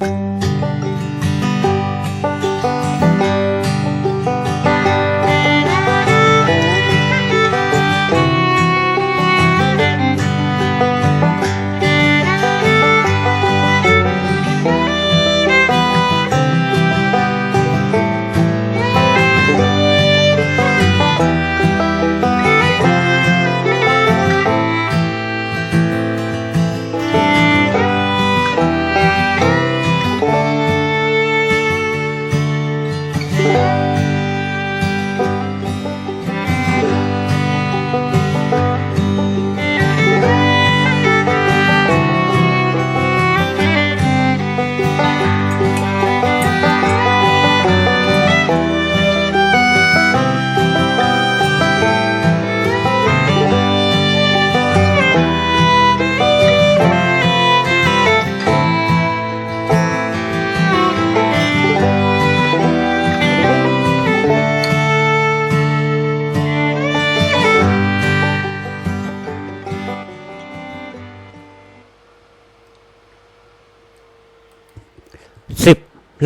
สิ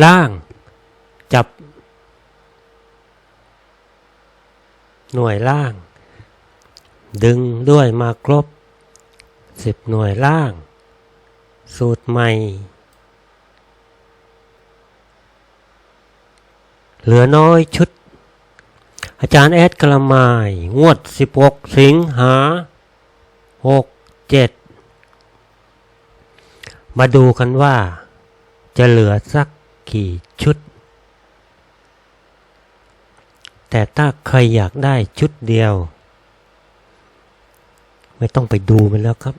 ล่าง จับ หน่วยล่าง ดึงด้วยมาครบสิบหน่วยล่าง สูตรใหม่ เหลือน้อยชุด อาจารย์แอดกระมาย งวด 16 สิงหา 6 7 มาดูกันว่าจะเหลือสัก กี่ชุด แต่ถ้าใครอยากได้ชุดเดียว ไม่ต้องไปดูมันแล้วครับ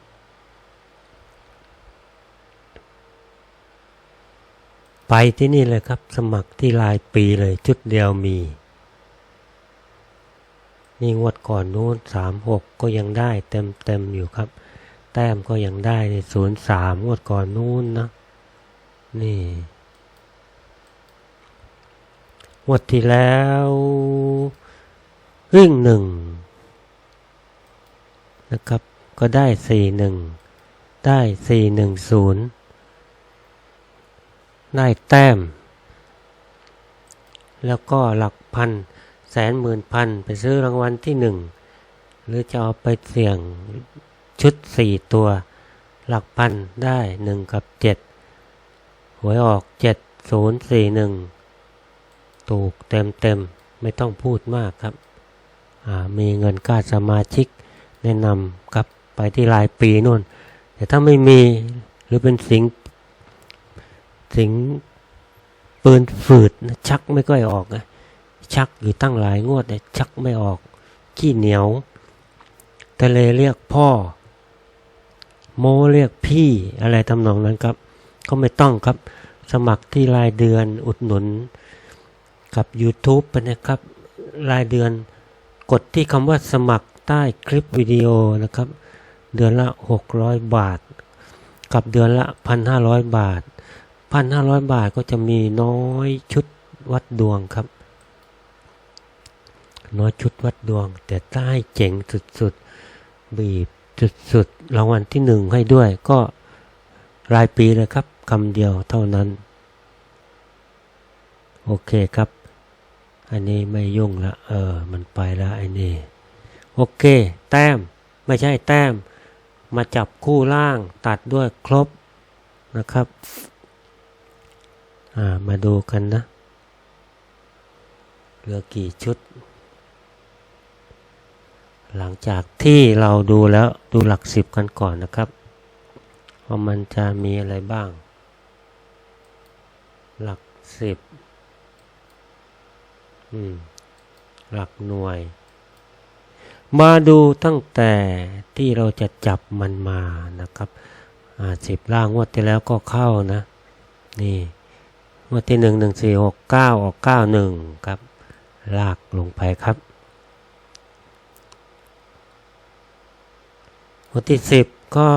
ไปที่นี่เลยครับ สมัครที่รายปีเลยชุดเดียวมี นี่งวดก่อนนู้นสามหกก็ยังได้เต็มเต็มอยู่ครับ แต้มก็ยังได้ในศูนย์สามงวดก่อนนู้นนะนี่ วดที่แล้ววิ่งหนึ่งนะครับ ก็ได้สี่หนึ่งได้สี่หนึ่งศูนย์ได้แต้ม แล้วก็หลักพัน แสนหมื่นพัน ไปซื้อรางวัลที่หนึ่งหรือจะเอาไปเสี่ยงชุดสี่ตัว หลักพันได้หนึ่งกับเจ็ดหวยออกเจ็ดศูนย์สี่หนึ่ง ถูกเต็มเต็มไม่ต้องพูดมากครับ มีเงินค่าสมาชิกแนะนำครับไปที่รายปีนู่น แต่ถ้าไม่มีหรือเป็นสิงสิงปืนฝืดชักไม่ค่อยออกนะชักอยู่ตั้งหลายงวดเนี่ชักไม่ออก ขี้เหนียว ทะเลเรียกพ่อ โมเรียกพี่อะไรทำนองนั้นครับ ก็ไม่ต้องครับ สมัครที่รายเดือนอุดหนุน กับ YouTube ไปนะครับ รายเดือนกดที่คำว่าสมัครใต้คลิปวิดีโอนะครับ เดือนละ 600 บาท กับเดือนละ 1,500 บาท 1,500 บาทก็จะมีน้อยชุดวัดดวงครับ น้อยชุดวัดดวง แต่ใต้เจ๋งสุดๆ บีบสุดๆรางวัลที่หนึ่งให้ด้วยก็รายปีเลยครับคำเดียวเท่านั้น โอเคครับ อันนี้ไม่ยุ่งละ เออ มันไปแล้วไอ้นี่ โอเค แต้ม ไม่ใช่แต้ม มาจับคู่ล่างตัดด้วยครบนะครับ อ่า มาดูกันนะ เหลือกี่ชุด หลังจากที่เราดูแล้วดูหลักสิบกันก่อนนะครับ ว่ามันจะมีอะไรบ้าง หลักสิบ หลักหน่วย มาดูตั้งแต่ที่เราจะจับมันมานะครับอ่าสิบล่างงวดที่แล้วก็เข้านะ นี่งวดที่หนึ่งหนึ่งสี่หกเก้าออกเก้าหนึ่งครับ ลากลงไปครับงวดที่สิบก็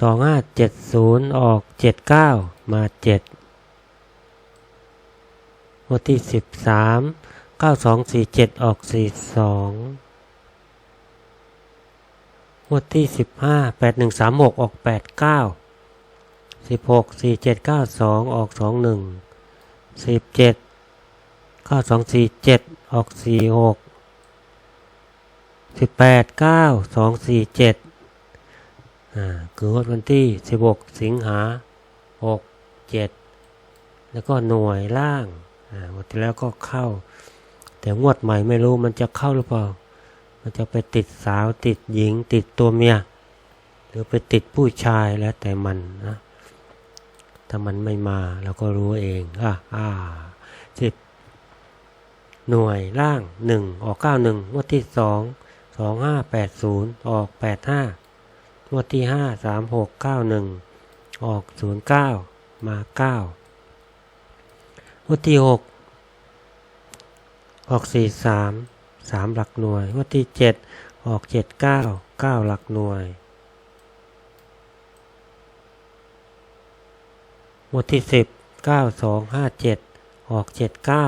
สองห้าเจ็ดศูนย์ออกเจ็ดเก้ามาเจ็ด วดที่สิบสามเก้าสองสี่เจ็ดออกสี่สองงวดที่สิบห้าแปดหนึ่งสามหกออกแปดเก้าสิบหกสี่เจ็ดเก้าสองออกสองหนึ่งสิบเจ็ดเก้าสองสี่เจ็ดออกสี่หกสิบแปดเก้าสองสี่เจ็ดอ่าคือวดวันที่สิบหกสิงหาหกเจ็ดแล้วก็หน่วยล่าง งวดที่แล้วก็เข้า แต่งวดใหม่ไม่รู้มันจะเข้าหรือเปล่า มันจะไปติดสาวติดหญิง ติดตัวเมีย หรือไปติดผู้ชายแล้วแต่มันนะถ้ามันไม่มาเราก็รู้เองอะอ่าสิบหน่วยล่างหนึ่งออกเก้าหนึ่งงวดที่สองสองห้าแปดศูนย์ออกแปดห้างวดที่ห้าสามหกเก้าหนึ่งออกศูนย์เก้ามาเก้า วดที่หกออกสี่สามสามหลักหน่วยงวดที่เจ็ดออกเจ็ดเก้าเก้าหลักหน่วยหมวดที่สิบเก้าสองห้าเจ็ดออกเจ็ดเก้า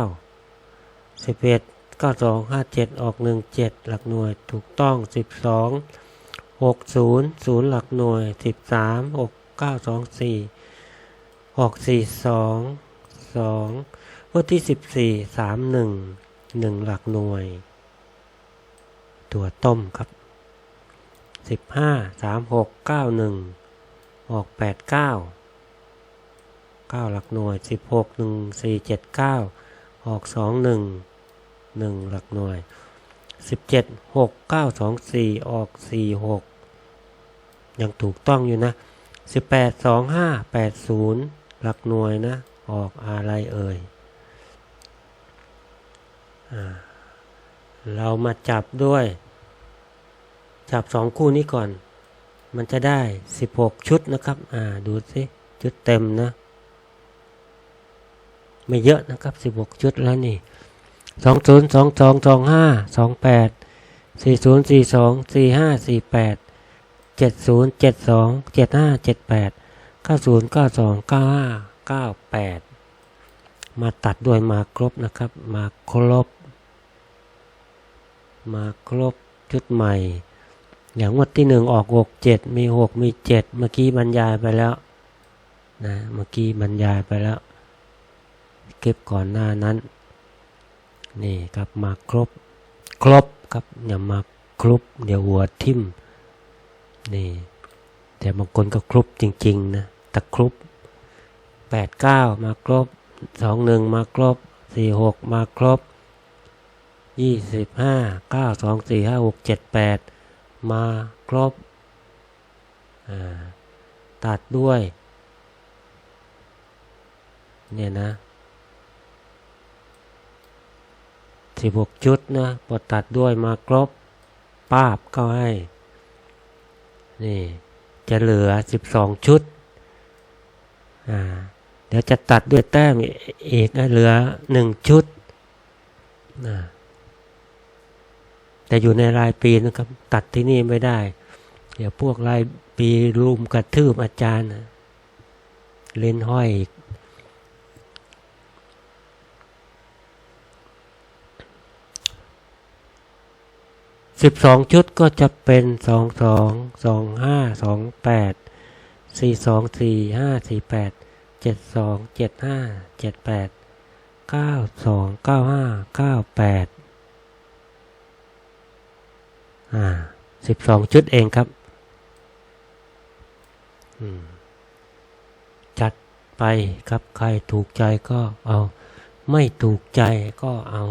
สิบเอ็ดเก้าสองห้าเจ็ดออกหนึ่งเจ็ดหลักหน่วยถูกต้องสิบสองหกศูนย์ศูนย์หลักหน่วยสิบสามหกเก้าสองสี่ออกสี่สอง สองงวดที่สิบสี่สามหนึ่งหนึ่งหลักหน่วย ตัวต้มครับสิบห้าสามหกเก้าหนึ่งออกแปดเก้าเก้าหลักหน่วยสิบหกหนึ่งสี่เจ็ดเก้าออกสองหนึ่งหนึ่งหลักหน่วยสิบเจ็ดหกเก้าสองสี่ออกสี่หกยังถูกต้องอยู่นะสิบแปดสองห้าแปดศูนย์หลักหน่วยนะ ออกอะไรเอ่ยเรามาจับด้วย จับสองคู่นี้ก่อน มันจะได้สิบหกชุดนะครับ อ่า ดูสิ ชุดเต็มนะ ไม่เยอะนะครับสิบหกชุดแล้วนี่สองศูนย์สองสองสอง ห้าสองแปดสี่ศูนย์สี่สองสี่ห้าสี่แปดเก้าแปดมาตัดด้วยมาครบนะครับ มาครบ มาครบชุดใหม่ อย่างงวัดที่หนึ่งออกหกเจ็ดมีหกมีเจ็ดเมื่อกี้บรรยายไปแล้วนะเมื่อกี้บรรยายไปแล้ว เก็บก่อนหน้านั้น นี่ครับมาครบ ครบครับอย่ามาครบเดี๋ยวหัวทิ่มนี่แต่บางคนก็ครบจริง ๆ นะตะครบ แปดเก้ามาครบสองหนึ่งมาครบสี่หกมาครบยี่สิบห้าเก้าสองสี่ห้าหกเจ็ดแปดมาครบ ตัดด้วย เนี่ยนะสิบหกชุดนะพอตัดด้วยมาครบป้าบก็ให้ นี่ จะเหลือสิบสองชุด อ่า ดี๋ยวจะตัดด้วยแต้มอีกเหลือหนึ่งชุดนะแต่อยู่ในรายปีนะครับ ตัดที่นี่ไม่ได้ เดี๋ยวพวกรายปีรุมกระทืบอาจารย์เล่นห้อยอีกสิบสองชุดก็จะเป็นสองสองสองห้าสองแปดสี่สองสี่ห้าสี่แปด เจ็ดสองเจ็ดห้าเจ็ดแปดเก้าสองเก้าห้าเก้าแปดอ่าสิบสองชุดเองครับ จัดไปครับใครถูกใจก็เอา ไม่ถูกใจก็เอา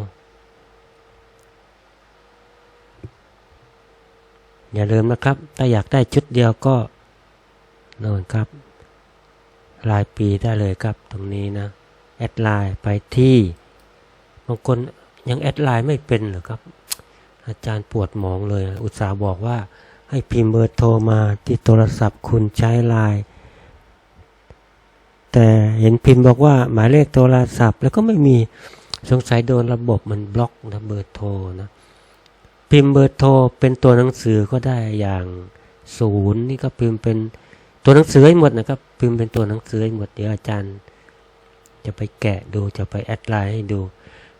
อย่าลืมนะครับ ถ้าอยากได้ชุดเดียวก็น่นครับ รายปีได้เลยครับตรงนี้นะแอดไลน์ไปที่บางคนยังแอดไลน์ไม่เป็นหรอครับ อาจารย์ปวดหมองเลย อุตส่าห์บอกว่าให้พิมพ์เบอร์โทรมาที่โทรศัพท์คุณใช้ไลน์แต่เห็นพิมพ์บอกว่าหมายเลขโทรศัพท์ แล้วก็ไม่มีสงสัยโดนระบบมันบล็อกนะเบอร์โทรนะพิมพ์เบอร์โทรเป็นตัวหนังสือก็ได้อย่างศูนย์นี่ก็พิมพ์เป็น ตัวหนังสือให้หมดนะครับ พิมพ์เป็นตัวหนังสือให้หมดเดี๋ยวอาจารย์ จะไปแกะดูจะไปแอดไลน์ให้ดู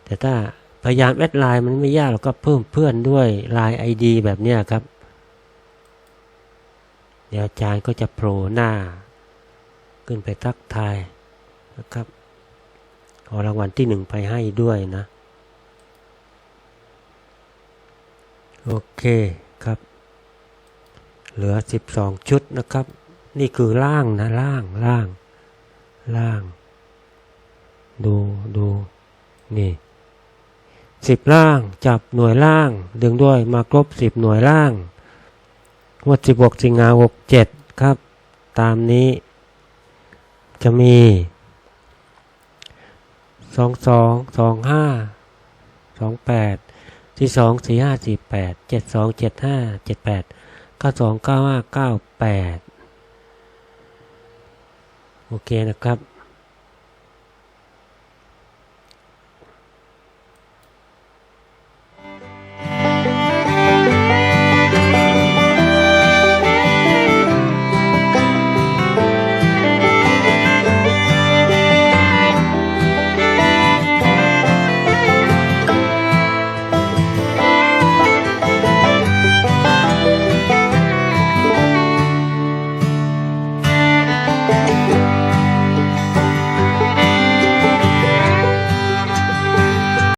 แต่ถ้าพยายามแอดไลน์มันไม่ยากหรอกก็เพิ่มเพื่อนด้วยไลน์ไอดีแบบเนี้ครับ เดี๋ยวอาจารย์ก็จะโผล่หน้า ขึ้นไปทักทายนะครับเอรางวัลที่หนึ่งไปให้ด้วยนะ โอเคครับ เหลือ 12 ชุดนะครับ นี่คือล่างนะล่างล่าง ล่าง ดูดูนี่สิบล่าง จับหน่วยล่าง ดึงด้วยมาครบสิบหน่วยล่างงวดสิบหกสิงหาหกเจ็ดครับ ตามนี้ จะมีสองสองสองห้าสองแปดที่สองสี่ห้าสี่แปดเจ็ดสองเจ็ดห้าเจ็ดแปดเก้าสองเก้าห้าเก้าแปด โอเคนะครับ